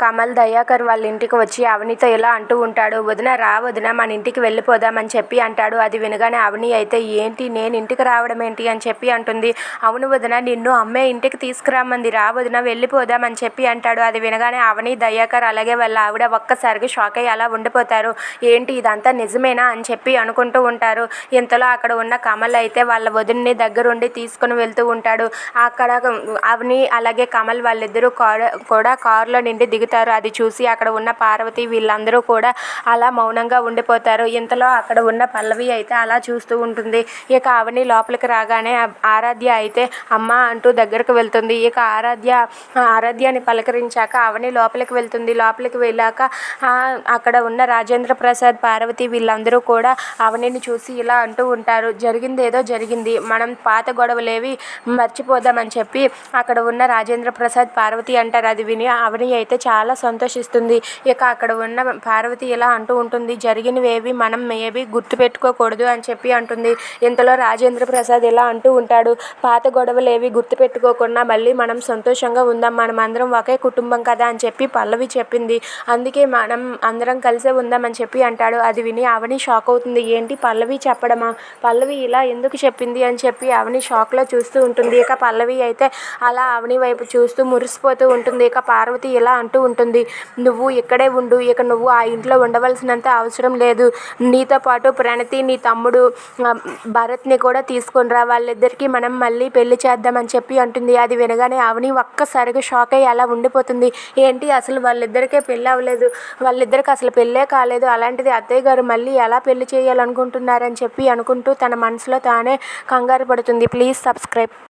కమల్ దయాకర్ వాళ్ళ ఇంటికి వచ్చి అవనితో ఇలా అంటూ ఉంటాడు వదిన రా వదిన మన ఇంటికి వెళ్ళిపోదామని చెప్పి అంటాడు. అది వినగానే అవని అయితే ఏంటి నేను ఇంటికి రావడం ఏంటి? అని చెప్పి అంటుంది. అవును వదిన నిన్ను అమ్మే ఇంటికి తీసుకురామంది. రా వదిన వెళ్ళిపోదామని చెప్పి అంటాడు. అది వినగానే అవని దయాకర్ అలాగే వాళ్ళ ఆవిడ ఒక్కసారిగా షాక్ అయ్యి అలా ఉండిపోతారు. ఏంటి ఇదంతా నిజమేనా? అని చెప్పి అనుకుంటూ ఉంటారు. ఇంతలో అక్కడ ఉన్న కమల్ అయితే వాళ్ళ వదిన్ని దగ్గరుండి తీసుకుని వెళ్తూ ఉంటాడు. అక్కడ అవని అలాగే కమల్ వాళ్ళిద్దరూ కారు కూడా కారులో నిండి దిగు దిగుతారు అది చూసి అక్కడ ఉన్న పార్వతి వీళ్ళందరూ కూడా అలా మౌనంగా ఉండిపోతారు. ఇంతలో అక్కడ ఉన్న పల్లవి అయితే అలా చూస్తూ ఉంటుంది. ఇక అవని లోపలికి రాగానే ఆరాధ్య అయితే అమ్మ అంటూ దగ్గరకు వెళ్తుంది. ఇక ఆరాధ్య ఆరాధ్యాన్ని ఆరాధ్యాని పలకరించాక అవని లోపలికి వెళ్తుంది. లోపలికి వెళ్ళాక అక్కడ ఉన్న రాజేంద్ర ప్రసాద్ పార్వతి వీళ్ళందరూ కూడా అవనిని చూసి ఇలా అంటూ ఉంటారు. జరిగింది ఏదో జరిగింది. మనం పాత గొడవలేవి మర్చిపోదామని చెప్పి అక్కడ ఉన్న రాజేంద్ర ప్రసాద్ పార్వతి అంటారు. అది విని అవని అయితే చాలా చాలా సంతోషిస్తుంది. ఇక అక్కడ ఉన్న పార్వతి ఇలా అంటూ ఉంటుంది జరిగినవేవి మనం ఏవి గుర్తుపెట్టుకోకూడదు అని చెప్పి అంటుంది. ఇంతలో రాజేంద్ర ప్రసాద్ ఇలా అంటూ ఉంటాడు పాత గొడవలు ఏవి గుర్తుపెట్టుకోకుండా మళ్ళీ మనం సంతోషంగా ఉందాం. మనం అందరం ఒకే కుటుంబం కదా అని చెప్పి పల్లవి చెప్పింది. అందుకే మనం అందరం కలిసే ఉందామని చెప్పి అంటాడు. అది విని అవని షాక్ అవుతుంది. ఏంటి పల్లవి చెప్పడమా? పల్లవి ఇలా ఎందుకు చెప్పింది? అని చెప్పి అవని షాక్లో చూస్తూ ఉంటుంది. ఇక పల్లవి అయితే అలా అవని వైపు చూస్తూ మురిసిపోతూ ఉంటుంది. ఇక పార్వతి ఇలా అంటూ ఉంటుంది. నువ్వు ఇక్కడే ఉండు. ఇక నువ్వు ఆ ఇంట్లో ఉండవలసినంత అవసరం లేదు. నీతో పాటు ప్రణతి నీ తమ్ముడు భరత్ని కూడా తీసుకుని రా. వాళ్ళిద్దరికీ మనం మళ్ళీ పెళ్ళి చేద్దామని చెప్పి అంటుంది. అది వినగానే అవని ఒక్కసారిగా షాక్ అయ్యి అలా ఉండిపోతుంది. ఏంటి? అసలు వాళ్ళిద్దరికే పెళ్ళి అవ్వలేదు. వాళ్ళిద్దరికి అసలు పెళ్ళే కాలేదు. అలాంటిది అత్తయ్య గారు మళ్ళీ ఎలా పెళ్ళి చేయాలనుకుంటున్నారని చెప్పి అనుకుంటూ తన మనసులో తానే కంగారు పడుతుంది. Please subscribe.